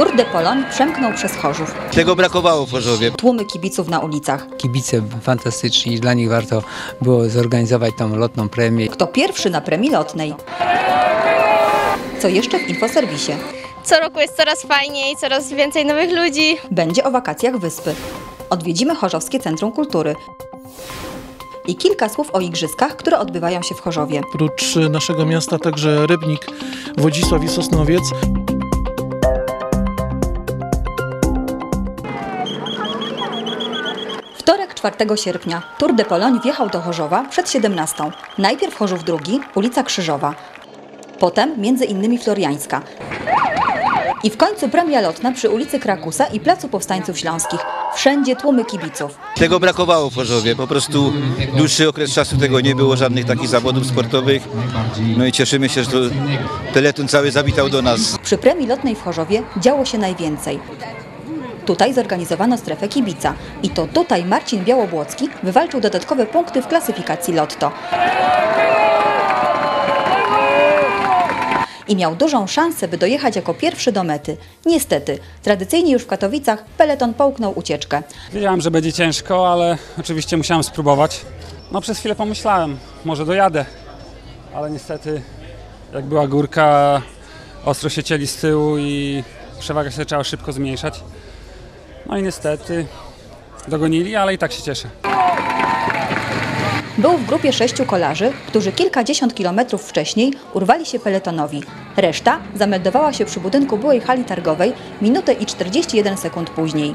Tour de Pologne przemknął przez Chorzów. Tego brakowało w Chorzowie. Tłumy kibiców na ulicach. kibice fantastyczni i dla nich warto było zorganizować tą lotną premię. Kto pierwszy na premii lotnej? Co jeszcze w infoserwisie? Co roku jest coraz fajniej, coraz więcej nowych ludzi. Będzie o wakacjach wyspy. Odwiedzimy Chorzowskie Centrum Kultury. I kilka słów o igrzyskach, które odbywają się w Chorzowie. Oprócz naszego miasta także Rybnik, Wodzisław i Sosnowiec. 4 sierpnia Tour de Pologne wjechał do Chorzowa przed 17. Najpierw Chorzów II, ulica Krzyżowa. Potem między innymi Floriańska. I w końcu premia lotna przy ulicy Krakusa i Placu Powstańców Śląskich. Wszędzie tłumy kibiców. Tego brakowało w Chorzowie. Po prostu dłuższy okres czasu tego nie było, żadnych takich zawodów sportowych. No i cieszymy się, że to peleton cały zawitał do nas. Przy premii lotnej w Chorzowie działo się najwięcej. Tutaj zorganizowano strefę kibica i to tutaj Marcin Białobłocki wywalczył dodatkowe punkty w klasyfikacji Lotto. I miał dużą szansę, by dojechać jako pierwszy do mety. Niestety, tradycyjnie już w Katowicach peleton połknął ucieczkę. Wiedziałem, że będzie ciężko, ale oczywiście musiałem spróbować. No przez chwilę pomyślałem, może dojadę, ale niestety jak była górka, ostro się cieli z tyłu i przewaga się zaczęła szybko zmniejszać. No i niestety dogonili, ale i tak się cieszę. Był w grupie sześciu kolarzy, którzy kilkadziesiąt kilometrów wcześniej urwali się peletonowi. Reszta zameldowała się przy budynku byłej hali targowej minutę i 41 sekund później.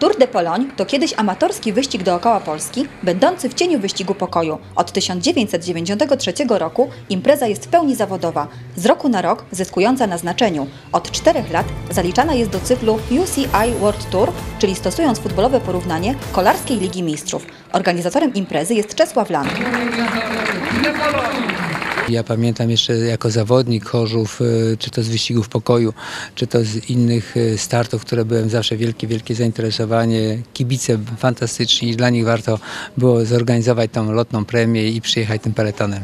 Tour de Pologne to kiedyś amatorski wyścig dookoła Polski, będący w cieniu wyścigu pokoju. Od 1993 roku impreza jest w pełni zawodowa, z roku na rok zyskująca na znaczeniu. Od czterech lat zaliczana jest do cyklu UCI World Tour, czyli stosując futbolowe porównanie Kolarskiej Ligi Mistrzów. Organizatorem imprezy jest Czesław Lang. Ja pamiętam jeszcze jako zawodnik Chorzów, e, czy to z wyścigów pokoju, czy to z innych e, startów, które byłem zawsze wielkie, wielkie zainteresowanie. Kibice fantastyczni dla nich warto było zorganizować tą lotną premię i przyjechać tym peletonem.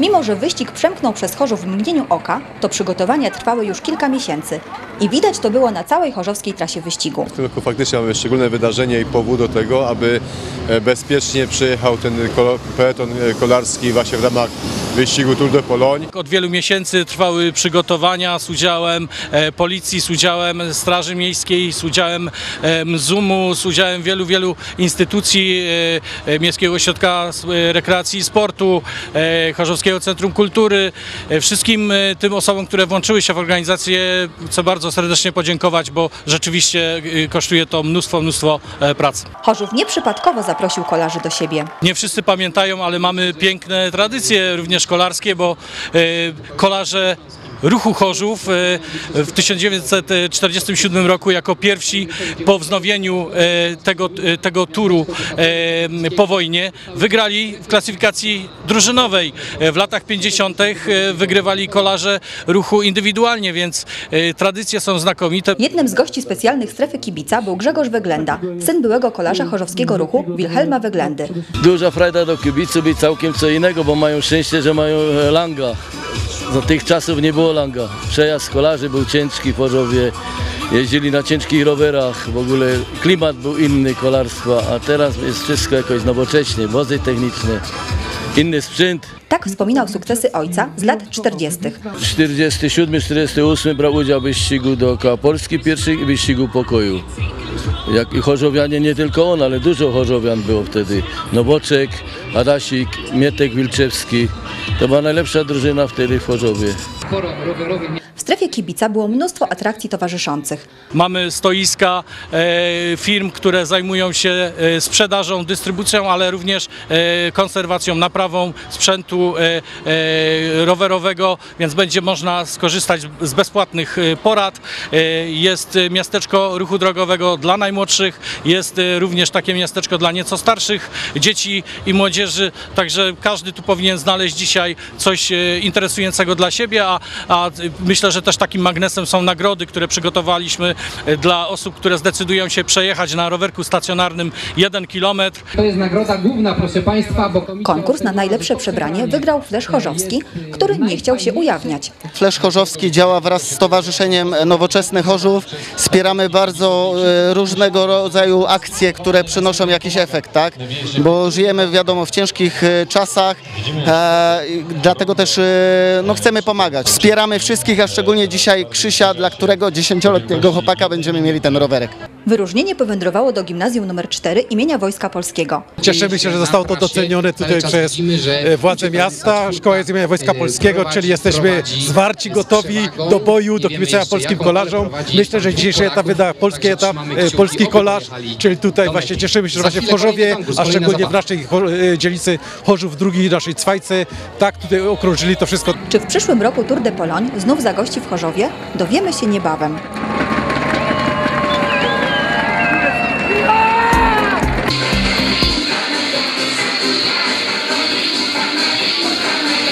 Mimo, że wyścig przemknął przez Chorzów w mgnieniu oka, to przygotowania trwały już kilka miesięcy. I widać to było na całej chorzowskiej trasie wyścigu. W tym roku faktycznie mamy szczególne wydarzenie i powód do tego, aby e, bezpiecznie przyjechał ten peleton e, kolarski właśnie w ramach wyścigu Tour de Pologne. Od wielu miesięcy trwały przygotowania z udziałem e, policji, z udziałem Straży Miejskiej, z udziałem ZUM-u, z udziałem wielu, wielu instytucji Miejskiego Ośrodka Rekreacji i Sportu, e, Chorzowskiego Centrum Kultury. E, wszystkim e, tym osobom, które włączyły się w organizację, chcę bardzo serdecznie podziękować, bo rzeczywiście e, kosztuje to mnóstwo, mnóstwo pracy. Chorzów nieprzypadkowo zaprosił kolarzy do siebie. Nie wszyscy pamiętają, ale mamy piękne tradycje również kolarskie, bo kolarze ruchu Chorzów e, w 1947 roku jako pierwsi po wznowieniu e, tego, e, tego turu po wojnie wygrali w klasyfikacji drużynowej. W latach 50. e, wygrywali kolarze ruchu indywidualnie, więc tradycje są znakomite. Jednym z gości specjalnych strefy kibica był Grzegorz Weglenda, syn byłego kolarza chorzowskiego ruchu Wilhelma Weglendy. Duża frajda do kibiców i całkiem co innego, bo mają szczęście, że mają langa. Za tych czasów nie było Przejazd kolarzy był ciężki w Chorzowie. Jeździli na ciężkich rowerach, w ogóle klimat był inny kolarstwa, a teraz jest wszystko jakoś nowocześnie, wozy techniczne, inny sprzęt. Tak wspominał sukcesy ojca z lat 40. 47-48 brał udział w wyścigu dookoła Polski pierwszych i wyścigu pokoju. Jak i chorzowianie, nie tylko on, ale dużo chorzowian było wtedy. Nowoczek, Adasik, Mietek Wilczewski. To była najlepsza drużyna wtedy w Chorzowie. W strefie kibica było mnóstwo atrakcji towarzyszących. Mamy stoiska e, firm, które zajmują się e, sprzedażą, dystrybucją, ale również e, konserwacją, naprawą sprzętu rowerowego, więc będzie można skorzystać z bezpłatnych porad. Jest miasteczko ruchu drogowego dla najmłodszych, jest również takie miasteczko dla nieco starszych dzieci i młodzieży, także każdy tu powinien znaleźć dzisiaj coś interesującego dla siebie, a, a myślę, że że też takim magnesem są nagrody, które przygotowaliśmy e, dla osób, które zdecydują się przejechać na rowerku stacjonarnym 1 kilometr. To jest nagroda główna, proszę Państwa, bo Konkurs na najlepsze przebranie wygrał Flesz Chorzowski, który nie chciał się ujawniać. Flesz Chorzowski działa wraz z Stowarzyszeniem Nowoczesnych Chorzów. Wspieramy bardzo e, różnego rodzaju akcje, które przynoszą jakiś efekt, tak? Bo żyjemy, wiadomo, w ciężkich e, czasach, e, dlatego też e, no, chcemy pomagać. Wspieramy wszystkich, a szczególnie dzisiaj Krzysia, dla którego dziesięcioletniego chłopaka będziemy mieli ten rowerek. Wyróżnienie powędrowało do gimnazjum nr 4 imienia Wojska Polskiego. Cieszymy się, że zostało to docenione tutaj przez e, władze miasta. Szkoła jest imienia Wojska Polskiego, czyli jesteśmy zwarci, gotowi do boju, do kibicenia polskim kolarzom. Myślę, że dzisiejszy etap wyda polski etap, e, polski kolarz, czyli tutaj właśnie cieszymy się, że właśnie w Chorzowie, a szczególnie w naszej e, dzielnicy Chorzów drugiej, naszej Cwajce, tak tutaj okrążyli to wszystko. Czy w przyszłym roku Tour de Pologne znów zagości w Chorzowie? Dowiemy się niebawem.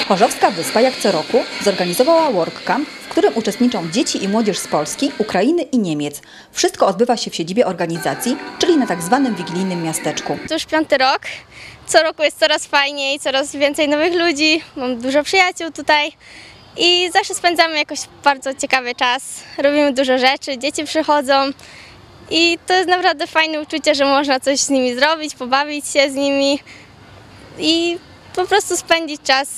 Chorzowska Wyspa, jak co roku, zorganizowała workcamp, w którym uczestniczą dzieci i młodzież z Polski, Ukrainy i Niemiec. Wszystko odbywa się w siedzibie organizacji, czyli na tak zwanym wigilijnym miasteczku. To już piąty rok. Co roku jest coraz fajniej, coraz więcej nowych ludzi. Mam dużo przyjaciół tutaj. I zawsze spędzamy jakoś bardzo ciekawy czas. Robimy dużo rzeczy, dzieci przychodzą. I to jest naprawdę fajne uczucie, że można coś z nimi zrobić, pobawić się z nimi i po prostu spędzić czas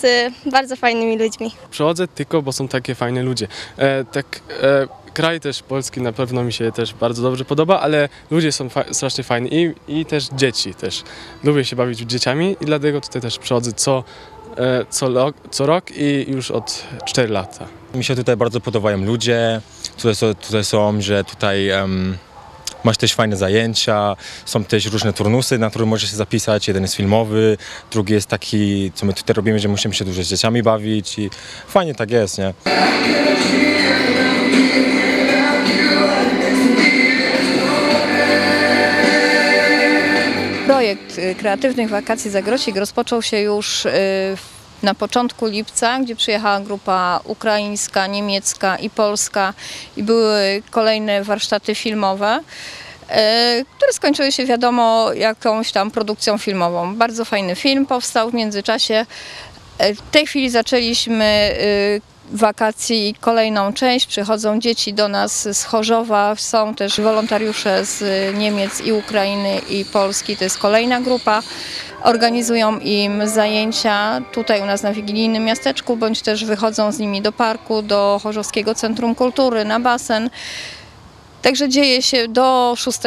z bardzo fajnymi ludźmi. Przychodzę tylko, bo są takie fajne ludzie. E, tak, e, kraj też polski na pewno mi się też bardzo dobrze podoba, ale ludzie są fa- strasznie fajni i, i też dzieci też. Lubię się bawić z dzieciami i dlatego tutaj też przychodzę co, e, co, co rok i już od 4 lata. Mi się tutaj bardzo podobają ludzie, tutaj są, tutaj są że tutaj em, masz też fajne zajęcia, są też różne turnusy, na które możesz się zapisać. Jeden jest filmowy, drugi jest taki, co my tutaj robimy, że musimy się dużo z dzieciami bawić i fajnie tak jest, nie? Projekt y, kreatywnych wakacji Zagrosik rozpoczął się już y, w- na początku lipca, gdzie przyjechała grupa ukraińska, niemiecka i polska i były kolejne warsztaty filmowe, y, które skończyły się wiadomo jakąś tam produkcją filmową. Bardzo fajny film powstał w międzyczasie. Y, W tej chwili zaczęliśmy y, wakacji kolejną część. Przychodzą dzieci do nas z Chorzowa, są też wolontariusze z Niemiec i Ukrainy i Polski. To jest kolejna grupa. Organizują im zajęcia tutaj u nas na wigilijnym miasteczku, bądź też wychodzą z nimi do parku, do Chorzowskiego Centrum Kultury, na basen. Także dzieje się do 6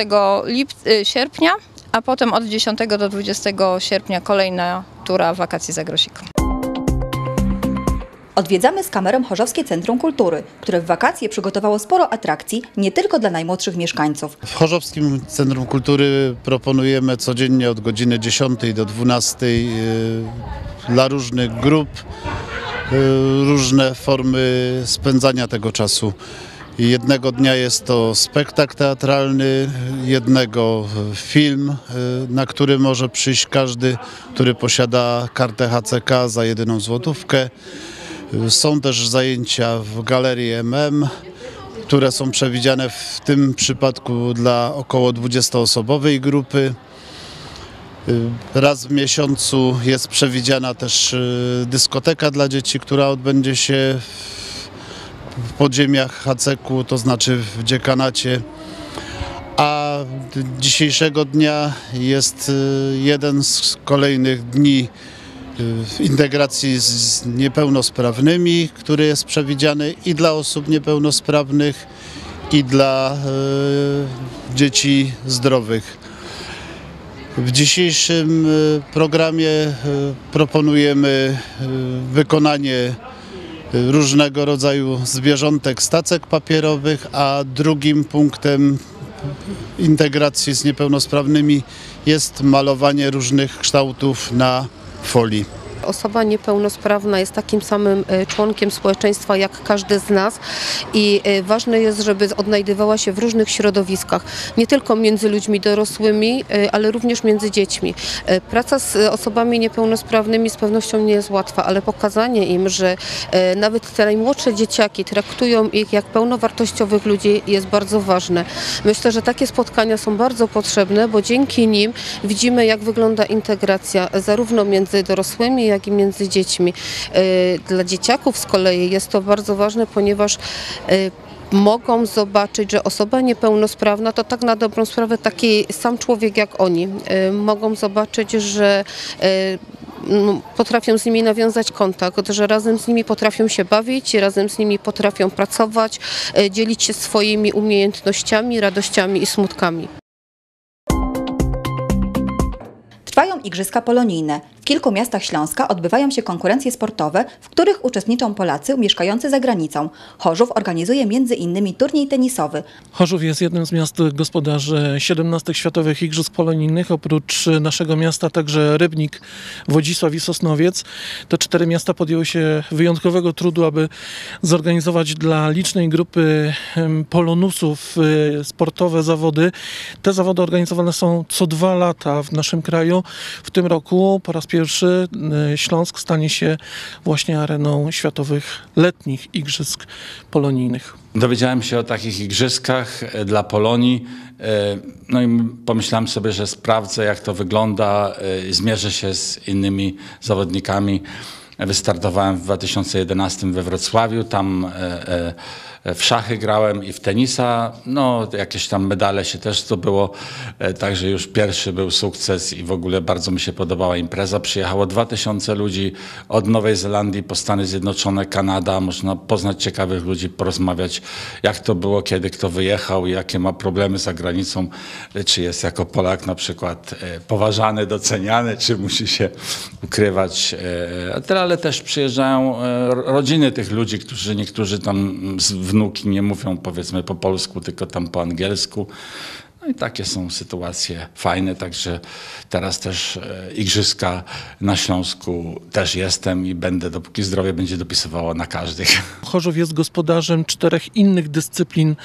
lip- y, sierpnia, a potem od 10 do 20 sierpnia kolejna tura wakacji za grosik. Odwiedzamy z kamerą Chorzowskie Centrum Kultury, które w wakacje przygotowało sporo atrakcji nie tylko dla najmłodszych mieszkańców. W Chorzowskim Centrum Kultury proponujemy codziennie od godziny 10 do 12 y, dla różnych grup y, różne formy spędzania tego czasu. Jednego dnia jest to spektakl teatralny, jednego film, y, na który może przyjść każdy, który posiada kartę HCK za jedyną złotówkę. Są też zajęcia w Galerii MM, które są przewidziane w tym przypadku dla około 20-osobowej grupy. Raz w miesiącu jest przewidziana też y, dyskoteka dla dzieci, która odbędzie się w podziemiach HCK, to znaczy w dziekanacie. A dzisiejszego dnia jest y, jeden z kolejnych dni integracji z- niepełnosprawnymi, który jest przewidziany i dla osób niepełnosprawnych, i dla y, dzieci zdrowych. W dzisiejszym y, programie y, proponujemy wykonanie różnego rodzaju zwierzątek z tacek papierowych, a drugim punktem integracji z niepełnosprawnymi jest malowanie różnych kształtów na folii. Osoba niepełnosprawna jest takim samym e, członkiem społeczeństwa jak każdy z nas i e, ważne jest, żeby odnajdywała się w różnych środowiskach, nie tylko między ludźmi dorosłymi, e, ale również między dziećmi. Praca z osobami niepełnosprawnymi z pewnością nie jest łatwa, ale pokazanie im, że nawet te najmłodsze dzieciaki traktują ich jak pełnowartościowych ludzi jest bardzo ważne. Myślę, że takie spotkania są bardzo potrzebne, bo dzięki nim widzimy, jak wygląda integracja zarówno między dorosłymi, jak i między dziećmi. E, Dla dzieciaków z kolei jest to bardzo ważne, ponieważ e, mogą zobaczyć, że osoba niepełnosprawna to tak na dobrą sprawę taki sam człowiek jak oni. E, Mogą zobaczyć, że no, potrafią z nimi nawiązać kontakt, że razem z nimi potrafią się bawić, razem z nimi potrafią pracować, dzielić się swoimi umiejętnościami, radościami i smutkami. Trwają Igrzyska Polonijne. W kilku miastach Śląska odbywają się konkurencje sportowe, w których uczestniczą Polacy mieszkający za granicą. Chorzów organizuje m.in. turniej tenisowy. Chorzów jest jednym z miast gospodarzy 17 Światowych Igrzysk Polonijnych. Oprócz naszego miasta także Rybnik, Wodzisław i Sosnowiec. Te cztery miasta podjęły się wyjątkowego trudu, aby zorganizować dla licznej grupy polonusów y, sportowe zawody. Te zawody organizowane są co dwa lata w naszym kraju. W tym roku po raz pierwszy y, Śląsk stanie się właśnie areną światowych letnich Igrzysk Polonijnych. Dowiedziałem się o takich igrzyskach e, dla Polonii. e, No i pomyślałem sobie, że sprawdzę, jak to wygląda, e, zmierzę się z innymi zawodnikami. Wystartowałem w 2011 we Wrocławiu, tam e, e, w szachy grałem i w tenisa. No, jakieś tam medale się też zdobyło, e, także już pierwszy był sukces i w ogóle bardzo mi się podobała impreza. Przyjechało 2000 ludzi od Nowej Zelandii po Stany Zjednoczone, Kanada. Można poznać ciekawych ludzi, porozmawiać, jak to było, kiedy kto wyjechał, jakie ma problemy za granicą, czy jest jako Polak na przykład poważany, doceniany, czy musi się ukrywać. e, Ale też przyjeżdżają e, ro- rodziny tych ludzi, którzy niektórzy tam z wnuki nie mówią powiedzmy po polsku, tylko tam po angielsku. No i takie są sytuacje fajne, także teraz też e, igrzyska na Śląsku też jestem i będę, dopóki zdrowie będzie dopisywało na każdych. Chorzów jest gospodarzem czterech innych dyscyplin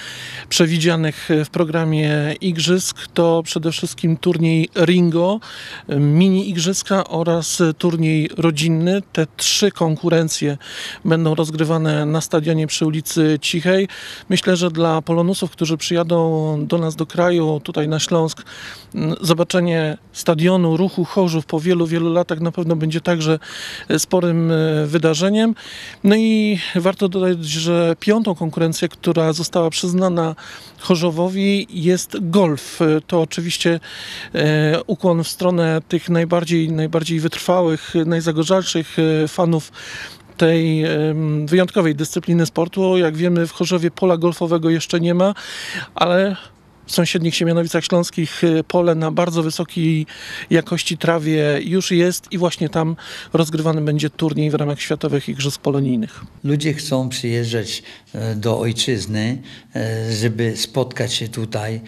przewidzianych w programie Igrzysk. To przede wszystkim turniej Ringo, mini Igrzyska oraz turniej rodzinny. Te trzy konkurencje będą rozgrywane na stadionie przy ulicy Cichej. Myślę, że dla polonusów, którzy przyjadą do nas do kraju, tutaj na Śląsk, m, zobaczenie stadionu ruchu Chorzów po wielu, wielu latach na pewno będzie także sporym e, wydarzeniem. No i warto dodać, że piątą konkurencję, która została przyznana Chorzowowi jest golf. E, To oczywiście e, ukłon w stronę tych najbardziej, najbardziej wytrwałych, najzagorzalszych e, fanów tej wyjątkowej dyscypliny sportu. Jak wiemy, w Chorzowie pola golfowego jeszcze nie ma, ale w sąsiednich Siemianowicach Śląskich e, pole na bardzo wysokiej jakości trawie już jest i właśnie tam rozgrywany będzie turniej w ramach Światowych Igrzysk Polonijnych. Ludzie chcą przyjeżdżać e, do ojczyzny, e, żeby spotkać się tutaj,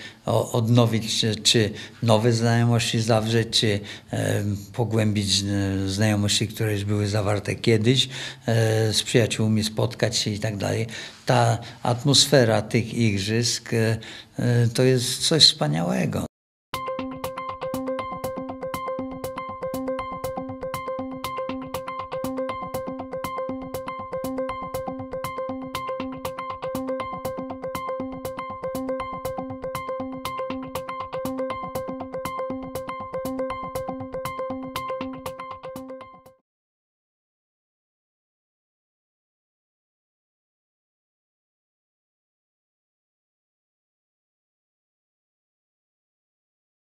odnowić czy- czy nowe znajomości zawrzeć, czy e, pogłębić e, znajomości, które już były zawarte kiedyś, e, z przyjaciółmi spotkać się i tak dalej. Ta atmosfera tych igrzysk e, e, to jest coś wspaniałego.